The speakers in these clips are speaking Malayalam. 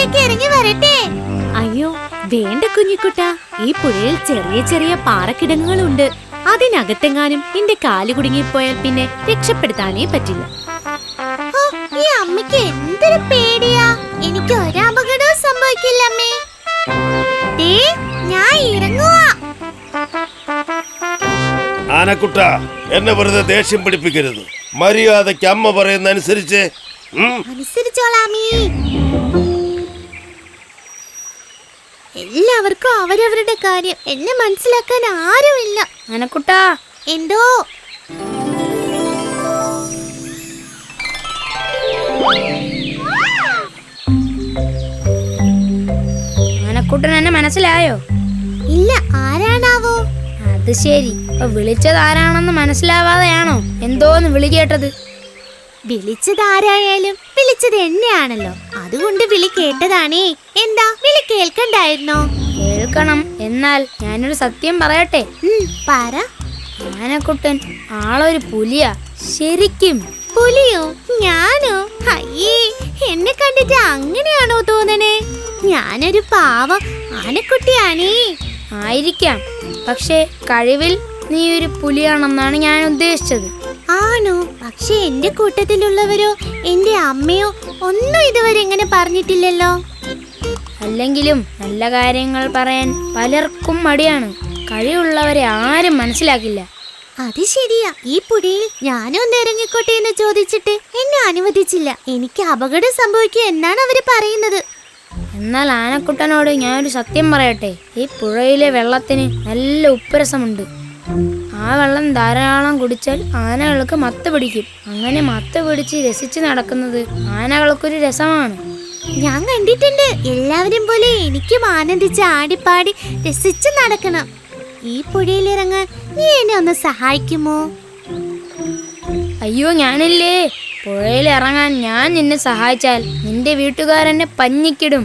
പുഴയിലേക്ക് ഇറങ്ങി വരട്ടെ. അയ്യോ വേണ്ട കുഞ്ഞിക്കുട്ട. ഈ പുഴയിൽ ചെറിയ ചെറിയ പാറക്കിടങ്ങുകളുണ്ട്. അതിനകത്തെങ്ങാനും എന്റെ കാൽ കുടുങ്ങിപ്പോയാൽ പിന്നെ രക്ഷപ്പെടുത്താനേ പറ്റില്ല. ഈ അമ്മയ്ക്ക് എന്തൊരു പേടിയാ. എനിക്ക് ഒരപകടവും സംഭവിക്കില്ല അമ്മേ ദേ, ഞാൻ ഇറങ്ങുവാ. ആനക്കുട്ട എന്നെ വെറുതെ ദേഷ്യം പിടിപ്പിക്കരുത്. മര്യാദയ്ക്ക് അമ്മ പറയുന്ന അനുസരിച്ച് അനുസരിച്ചോളാമീ. എല്ലാവർക്കും അവരവരുടെ കാര്യം. എന്നെ മനസ്സിലാക്കാൻ ആരുമില്ല. അനക്കുട്ടാ. എന്തോ? അനക്കുട്ടൻ എന്നെ മനസ്സിലായോ? ഇല്ല ആരാണാവോ? അത് ശരി. ഇപ്പൊ വിളിച്ചത് ആരാണെന്ന് മനസ്സിലാവാതെയാണോ? എന്തോന്ന് വിളി കേട്ടത്? വിളിച്ചത് ആരായാലും വിളിച്ചത് എന്നെയാണല്ലോ. അതുകൊണ്ട് വിളി കേട്ടതാണേ. എന്താ? വിളി കേൾക്കണ്ടായിരുന്നോ? കേൾക്കണം. എന്നാൽ ഞാനൊരു സത്യം പറയട്ടെ? പറ. ആനക്കുട്ടൻ ആളൊരു പുലിയാ. ശരിക്കും. പുലിയോ? ഞാനോ? അയ്യേ എന്നെ കണ്ടിട്ട് അങ്ങനെയാണോ തോന്നണേ? ഞാനൊരു പാവം ആനക്കുട്ടിയാണേ. ആയിരിക്കാം. പക്ഷേ കഴിവിൽ നീ ഒരു പുലിയാണെന്നാണ് ഞാൻ ഉദ്ദേശിച്ചത്. ആണോ? പക്ഷെ എന്റെ കൂട്ടത്തിലുള്ളവരോ എന്റെ അമ്മയോ ഒന്നും ഇതുവരെ എങ്ങനെ പറഞ്ഞിട്ടില്ലല്ലോ. അല്ലെങ്കിലും നല്ല കാര്യങ്ങൾ പറയാൻ പലർക്കും മടിയാണ്. കഴിവുള്ളവരെ ആരും മനസ്സിലാക്കില്ല. അത് ശരിയാ. ഈ പുഴയിൽ ഞാനും ഒന്ന് ഇറങ്ങിക്കോട്ടെ എന്ന് ചോദിച്ചിട്ട് എന്നെ അനുവദിച്ചില്ല. എനിക്ക് അപകടം സംഭവിക്കും എന്നാണ് അവർ പറയുന്നത്. എന്നാൽ ആനക്കുട്ടനോട് ഞാനൊരു സത്യം പറയട്ടെ. ഈ പുഴയിലെ വെള്ളത്തിന് നല്ല ഉപ്പുരസമുണ്ട്. ആ വെള്ളം ധാരാളം കുടിച്ചാൽ ആനകൾക്ക് മത്ത് പിടിക്കും. അങ്ങനെ മത്ത് പിടിച്ച് രസിച്ച് നടക്കുന്നത് ആനകൾക്കൊരു രസമാണ്. ഞാൻ കണ്ടിട്ടുണ്ട്. എല്ലാവരും പോലെ എനിക്കും ആനന്ദിച്ച് ആടിപ്പാടി രസിച്ച് നടക്കണം. ഈ പുഴയിൽ ഇറങ്ങാൻ നീ എന്നെ ഒന്ന് സഹായിക്കുമോ? അയ്യോ ഞാനില്ലേ? പുഴയിൽ ഇറങ്ങാൻ ഞാൻ നിന്നെ സഹായിച്ചാൽ നിന്റെ വീട്ടുകാരെന്നെ പഞ്ഞിക്കിടും.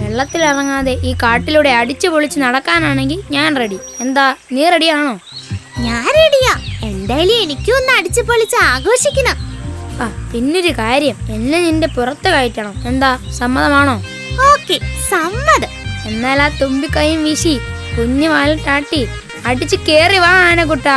വെള്ളത്തിൽ ഇറങ്ങാതെ ഈ കാട്ടിലൂടെ അടിച്ചു പൊളിച്ച് നടക്കാനാണെങ്കിൽ ഞാൻ റെഡി എന്താ നീ റെഡിയാണോ റെഡിയാ. എന്തായാലും എനിക്കും ഒന്ന് അടിച്ചു പൊളിച്ച് ആഘോഷിക്കണം. ആ പിന്നൊരു കാര്യം. എന്നെ നിന്റെ പുറത്ത് കയറ്റണം. എന്താ സമ്മതമാണോ? ഓക്കെ സമ്മതം. എന്നാൽ ആ തുമ്പിക്കൈയും വീശി കുഞ്ഞു വാലിട്ടാട്ടി അടിച്ചു കേറി വാ ആനക്കുട്ടാ.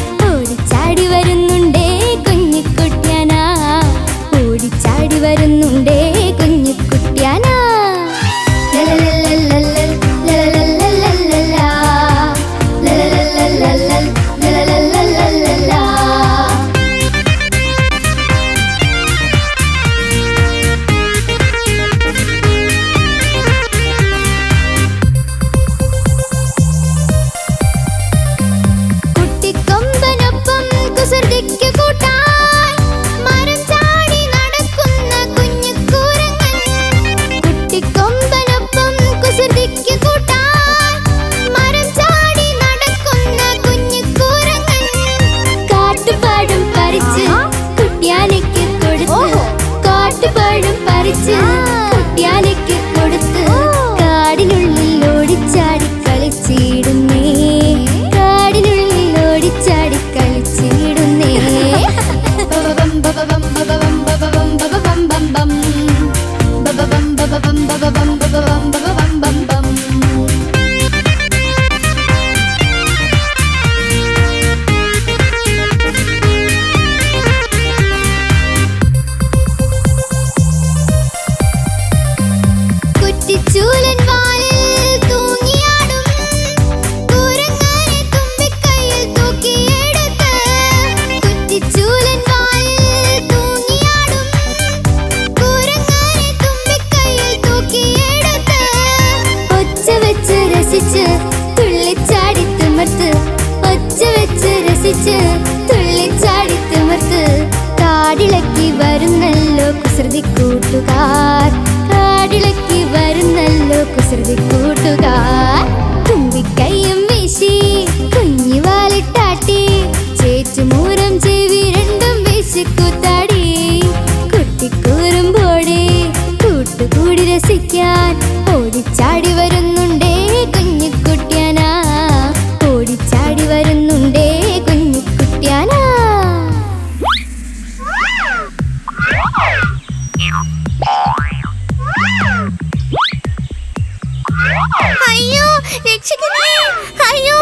കുഞ്ഞു കുഞ്ഞിക്കുട്ടിയാനാ. അയ്യോ രക്ഷിക്കണേ. അയ്യോ.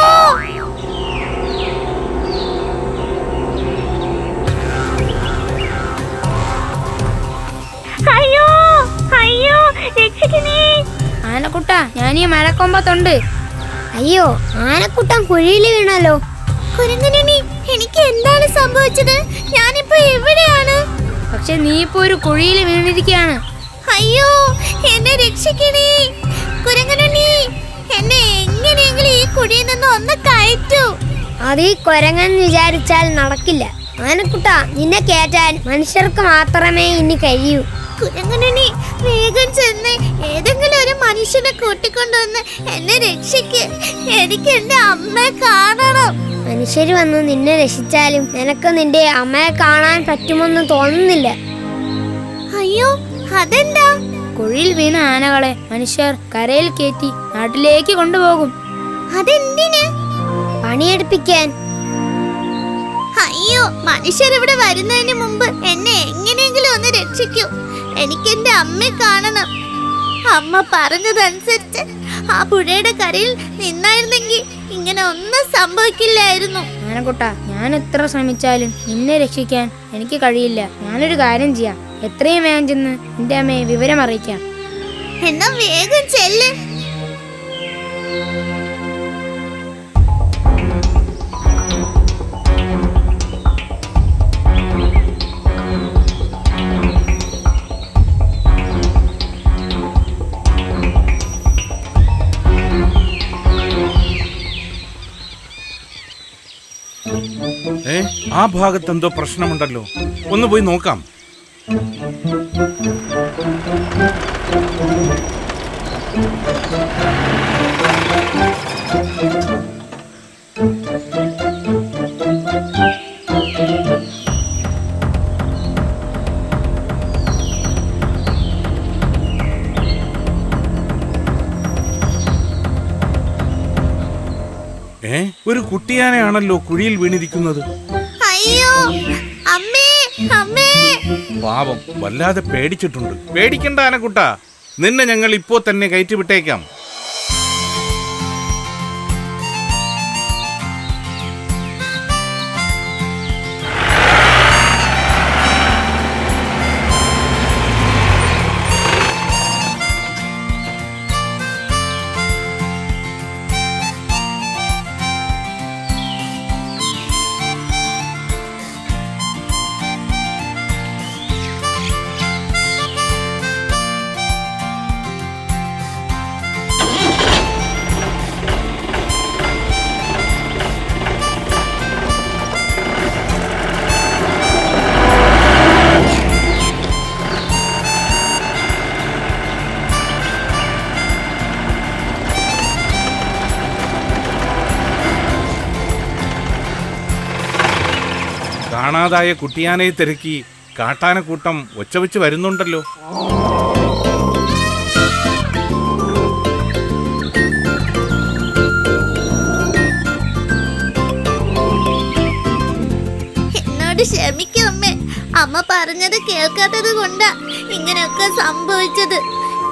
അയ്യോ അയ്യോ രക്ഷിക്കണേ. ആനക്കുട്ട ഞാൻ ഈ മരക്കൊമ്പത്തുണ്ട്. അയ്യോ ആനക്കുട്ടൻ കുഴിയിൽ വീണല്ലോ കുരങ്ങനണി എനിക്ക് എന്താണ് സംഭവിച്ചത്? ഞാനിപ്പോ എവിടെയാണ്? പക്ഷെ നീ ഇപ്പോ ഒരു കുഴിയിൽ വീണിരിക്കുകയാണ്. അയ്യോ എന്നെ രക്ഷിക്കണേ. കുരങ്ങനണി എന്നെ എങ്ങനെയെങ്കിലും ഈ കുഴിയിൽ നിന്ന് ഒന്ന് കയറ്റൂ. അത് ഈ കൊരങ്ങൻ വിചാരിച്ചാൽ നടക്കില്ല. ആനക്കുട്ട നിന്നെ കേറ്റാൻ മനുഷ്യർക്ക് മാത്രമേ ഇനി കഴിയൂ. കുരങ്ങനുണ്ണി വേഗം ചെന്ന് ഏതെങ്കിലും ഒരു മനുഷ്യനെ കൂട്ടിക്കൊണ്ടുവന്ന് എന്നെ രക്ഷിക്ക്. എനിക്ക് എന്റെ അമ്മയെ കാണണം. മനുഷ്യർ വന്ന് നിന്നെ രക്ഷിച്ചാലും നിനക്ക് നിന്റെ അമ്മയെ കാണാൻ പറ്റുമെന്ന് തോന്നുന്നില്ല. അയ്യോ അതെന്താ? കുഴിയിൽ വീണ ആനകളെ മനുഷ്യർ കരയിൽ കയറ്റി നാട്ടിലേക്ക് കൊണ്ടുപോകും. അതെന്തിന്? പണിയെടുപ്പിക്കാൻ. അയ്യോ മനുഷ്യർ ഇവിടെ വരുന്നതിന് മുമ്പ് എന്നെ എങ്ങനെയെങ്കിലും ഒന്ന് രക്ഷിക്കൂ. എനിക്ക് എന്റെ അമ്മയെ കാണണം. അമ്മ പറഞ്ഞതനുസരിച്ച് ആ പുഴയുടെ കരയിൽ നിന്നായിരുന്നെങ്കിൽ ഇങ്ങനെ ഒന്നും സംഭവിക്കില്ലായിരുന്നു. ആനക്കുട്ടാ ഞാൻ എത്ര ശ്രമിച്ചാലും നിന്നെ രക്ഷിക്കാൻ എനിക്ക് കഴിയില്ല. ഞാനൊരു കാര്യം ചെയ്യാം. എത്രയും വേഗം ചെന്ന് എന്റെ അമ്മയെ വിവരം അറിയിക്കാം എന്നാ വേഗം ചെല്ല്. ഏ ആ ഭാഗത്ത് എന്തോ പ്രശ്നമുണ്ടല്ലോ. ഒന്ന് പോയി നോക്കാം. ഏ? ഒരു കുട്ടിയാനെയാണല്ലോ കുഴിയിൽ വീണിരിക്കുന്നത്. പാവം വല്ലാതെ പേടിച്ചിട്ടുണ്ട്. പേടിക്കണ്ട ആനക്കുട്ട. നിന്നെ ഞങ്ങൾ ഇപ്പോ തന്നെ കയറ്റി വിട്ടേക്കാം കാണാതായ കുട്ടിയാനയെ തിരക്കി കാട്ടാനക്കൂട്ടം ഒച്ചവെച്ച് വരുന്നുണ്ടല്ലോ. എന്നോട് ക്ഷമിക്കും അമ്മേ. അമ്മ പറഞ്ഞത് കേൾക്കാത്തത് കൊണ്ടാ ഇങ്ങനെയൊക്കെ സംഭവിച്ചത്.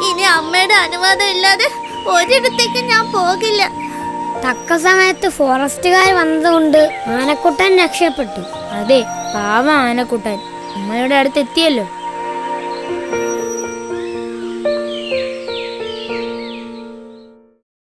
ഇനി അമ്മയുടെ അനുവാദം ഇല്ലാതെ ഒരിടത്തേക്ക് ഞാൻ പോകില്ല. തക്ക സമയത്ത് ഫോറസ്റ്റുകാർ വന്നതുകൊണ്ട് ആനക്കുട്ടൻ രക്ഷപ്പെട്ടു. അതെ പാവ ആനക്കുട്ടൻ. അമ്മയുടെ അടുത്ത് എത്തിയല്ലോ